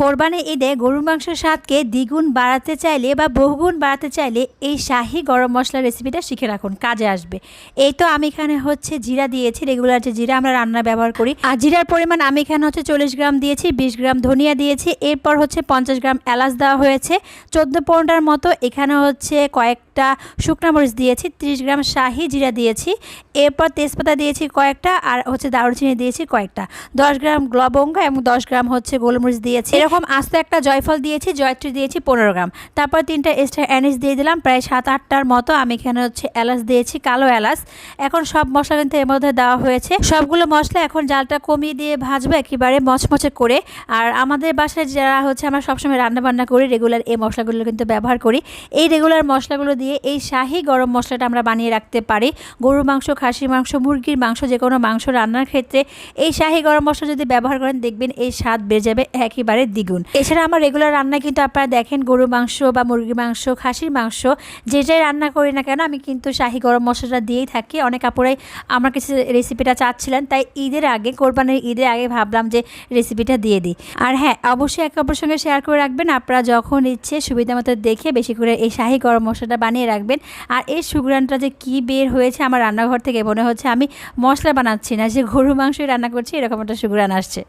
কোরবানি ঈদে গরুর মাংসের স্বাদকে দ্বিগুণ বাড়াতে চাইলে বা বহুগুণ বাড়াতে চাইলে এই শাহি গরম মশলার রেসিপিটা শিখে রাখুন, কাজে আসবে। এই তো আমি এখানে হচ্ছে জিরা দিয়েছি রেগুলার যে জিরা আমরা রান্না ব্যবহার করি। আর জিরার পরিমাণ আমি এখানে হচ্ছে চল্লিশ গ্রাম দিয়েছি, বিশ গ্রাম ধনিয়া দিয়েছি, এরপর হচ্ছে পঞ্চাশ গ্রাম এলাচ দেওয়া হয়েছে। চোদ্দ পনেরোটার মতো এখানে হচ্ছে কয়েকটা শুকনা মরিচ দিয়েছি, ত্রিশ গ্রাম শাহি জিরা দিয়েছি, এরপর তেজপাতা দিয়েছি কয়েকটা আর হচ্ছে দারুচিনি দিয়েছি কয়েকটা। দশ গ্রাম লবঙ্গ এবং দশ গ্রাম হচ্ছে গোলমরিচ দিয়েছি। এরকম আস্তে একটা জয়ফল দিয়েছি, জয়ত্রী দিয়েছি পনেরো গ্রাম। তারপর তিনটা এক্সট্রা অ্যানিস দিয়ে দিলাম, প্রায় সাত আটটার মতো আমি এখানে হচ্ছে এলাচ দিয়েছি, কালো এলাচ। এখন সব মশলা কিন্তু এর মধ্যে দেওয়া হয়েছে। সবগুলো মশলা এখন জালটা কমিয়ে দিয়ে ভাজবো একেবারে মচমচে করে। আর আমাদের বাসায় যারা হচ্ছে আমরা সবসময় রান্না বান্না করি, রেগুলার এই মশলাগুলো কিন্তু ব্যবহার করি। এই রেগুলার মশলাগুলো দিয়ে এই শাহি গরম মশলাটা আমরা বানিয়ে রাখতে পারি। গরুর মাংস, খাসির মাংস, মুরগির মাংস যে কোনো মাংস রান্নার ক্ষেত্রে এই শাহি গরম মশলা যদি ব্যবহার করেন, দেখবেন এই স্বাদ বেড়ে যাবে একেবারে দ্বিগুণ। এছাড়া আমার রেগুলার রান্না কিন্তু আপনারা দেখেন, গরুর মাংস বা মুরগির মাংস, খাসির মাংস যেটাই রান্না করি না কেন, আমি কিন্তু শাহি গরম মশলাটা দিয়েই থাকি। অনেক আপুরাই আমার কাছে রেসিপিটা চাচ্ছিলেন, তাই ঈদের আগে, কোরবানির ঈদের আগে ভাবলাম যে রেসিপিটা দিয়ে দিই। আর হ্যাঁ অবশ্যই একে অপরের সঙ্গে শেয়ার করে রাখবেন। আপনারা যখন ইচ্ছে সুবিধা মতো দেখে বেশি করে এই শাহি গরম মশলাটা বানিয়ে রাখবেন। আর এই সুগ্রানটা যে কি বের হয়েছে আমার রান্নাঘর থেকে মনে হচ্ছে আমি মশলা বানাচ্ছি না, যে গরু মাংসই রান্না করছি, এরকম একটা সুগ্রান আসছে।